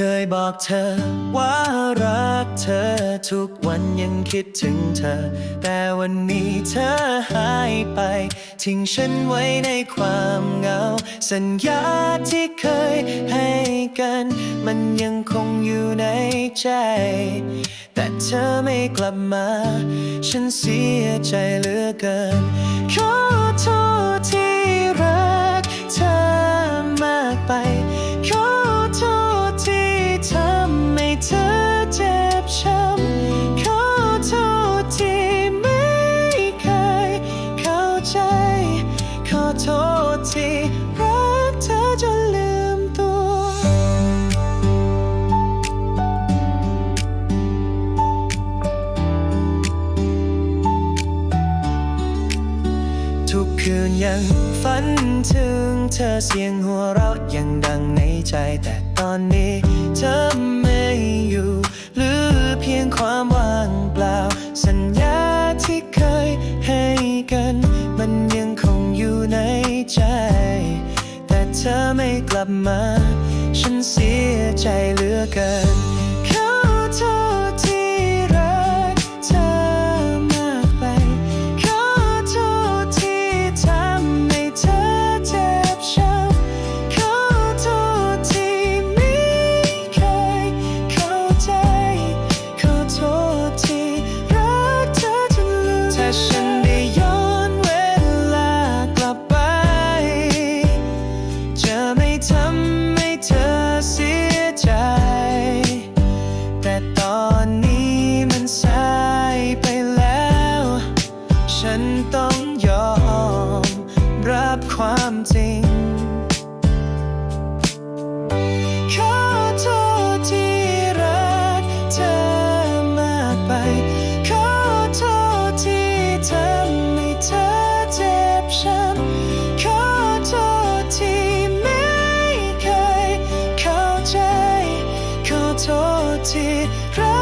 เคยบอกเธอว่ารักเธอทุกวันยังคิดถึงเธอ แต่วันนี้เธอหายไป ทิ้งฉันไว้ในความเหงา สัญญาที่เคยให้กัน มันยังคงอยู่ในใจ แต่เธอไม่กลับมา ฉันเสียใจเหลือเกิน ที่รักเธอจนลืมตัว ทุกคืนยังฝันถึงเธอเสียงหัวเราะยังดังในใจแต่ตอนนี้เธอไม่อยู่หลือเพียงความ เธอไม่กลับมา ฉันเสียใจเหลือเกิน จริง ขอโทษที่รักเธอมากไป ขอโทษที่ทำให้เธอเจ็บช้ำขอโทษที่ไม่เคยเข้าใจ ขอโทษที่รัก